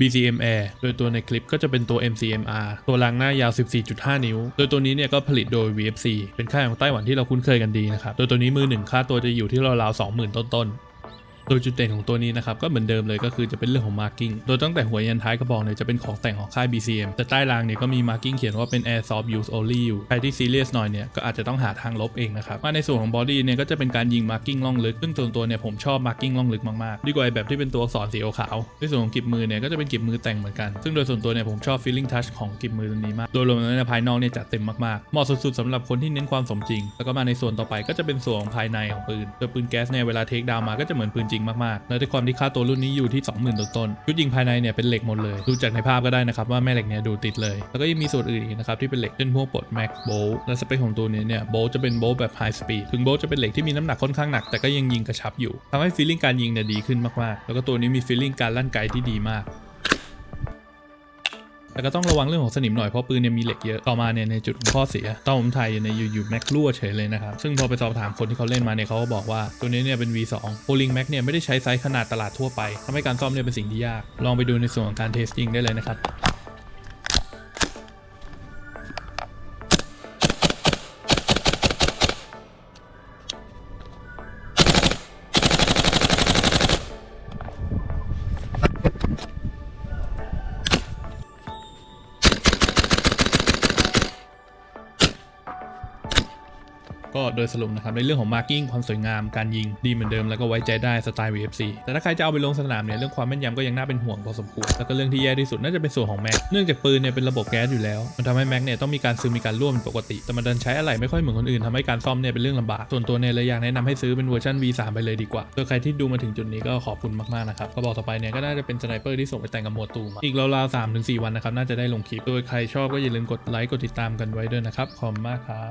BCM Air โดยตัวในคลิปก็จะเป็นตัว MCMR ตัวรางหน้ายาว 14.5 นิ้ว โดยตัวนี้เนี่ยก็ผลิตโดย VFC เป็นค่ายของไต้หวันที่เราคุ้นเคยกันดีนะครับ โดยตัวนี้มือหนึ่งค่าตัวจะอยู่ที่ราวๆ20,000 ต้นๆ ดยจุดเด่นของตัวนี้นะครับก็เหมือนเดิมเลยก็คือจะเป็นเรื่องของ marking โดยตั้งแต่หัวยันท้ายกระบอกเนี่ยจะเป็นของแต่งของค่าย BCM แต่ใต้รางเนี่ยก็มี marking เขียนว่าเป็น airsoft use only อยู่ใครที่ serious หน่อยเนี่ยก็อาจจะต้องหาทางลบเองนะครับมาในส่วนของ body เนี่ยก็จะเป็นการยิง marking ล่องลึกซึ่งส่วนตัวเนี่ยผมชอบ marking ล่องลึกมากๆดีกว่าไอแบบที่เป็นตัวอักษรสีขาวในส่วนของกลีบมือเนี่ยก็จะเป็นกลีบมือแต่งเหมือนกัน ซึ่งโดยส่วนตัวเนี่ยผมชอบ feeling touch ของกลีบมือตัวนี้มากโดยรวมแล้วในยภายนอกเนี่ยจัดเต็มมากๆเหมาะสุดๆสำหรับคนที่เน้นความสมจริง แล้วก็มาในส่วนต่อไปก็จะเป็นส่วนของภายในของปืนโดยปืนแก๊สเนี่ยเวลาเทคดาวมาก็จะเหมือนปืนจริงมากๆและด้วยความที่ค่าตัวรุ่นนี้อยู่ที่ 20,000ต้นๆชุดยิงภายในเนี่ยเป็นเหล็กหมดเลย ดูจากในภาพก็ได้นะครับว่าแม่เหล็กเนี่ยดูติดเลย แล้วก็ยังมีส่วนอื่นอีกนะครับที่เป็นเหล็กเช่นพวกปลดแม็กโบลและสเปคของตัวนี้เนี่ยโบลจะเป็นโบลแบบไฮสปีดถึงโบลจะเป็นเหล็กที่มีน้ำหนักค่อนข้างหนักแต่ก็ยังยิงกระชับอยู่ทำให้ฟีลลิ่งการยิงเนี่ยดีขึ้นมากๆ แล้วก็ตัวนี้มีฟีลลิ่งการลั่นไกที่ดีมาก แต่ก็ต้องระวังเรื่องของสนิมหน่อยเพราะปืนเนี่ยมีเหล็กเยอะต่อมาเนี่ยในจุดของข้อเสียตอนผมถ่ายอยู่ในอยู่ๆแม็กรั่วเฉยเลยนะครับซึ่งพอไปสอบถามคนที่เขาเล่นมาเนี่ยเขาก็บอกว่าตัวนี้เนี่ยเป็น V2 โพลิงแม็กเนี่ยไม่ได้ใช้ไซส์ขนาดตลาดทั่วไปทำให้การซ่อมเนี่ยเป็นสิ่งที่ยาก ลองไปดูในส่วนของการเทสติ้งได้เลยนะครับ ก็โดยสรุปนะครับในเรื่องของ marking ความสวยงามการยิงดีเหมือนเดิมแล้วก็ไว้ใจได้สไตล์ VFC แต่ถ้าใครจะเอาไปลงสนามเนี่ยเรื่องความแม่นยำก็ยังน่าเป็นห่วงพอสมควรแล้วก็เรื่องที่แย่ที่สุดน่าจะเป็นส่วนของแม็กเนื่องจากปืนเนี่ยเป็นระบบแก๊สอยู่แล้ว มันทำให้แม็กเนี่ยต้องมีการซึมมีการร่วมเป็นปกติ แต่มันดันใช้อะไรไม่ค่อยเหมือนคนอื่นทำให้การซ่อมเนี่ยเป็นเรื่องลำบากส่วนตัวเนี่ยเลยอยากแนะนำให้ซื้อเป็นเวอร์ชัน V3 ไปเลยดีกว่าโดยใครที่ดูมาถึงจุดนี้ก็ขอบคุณมากๆนะครับก็บอกต่อไปเนี่ยก็น่าจะเป็นสไนเปอร์ที่ส่งไปแต่งกับหมวดตูมาอีกราวๆสามถึงสี่วันนะครับน่าจะได้ลงคลิปโดยใครชอบก็อย่าลืมกดไลค์กดติดตามกันไว้ด้วยนะครับขอบมากครับ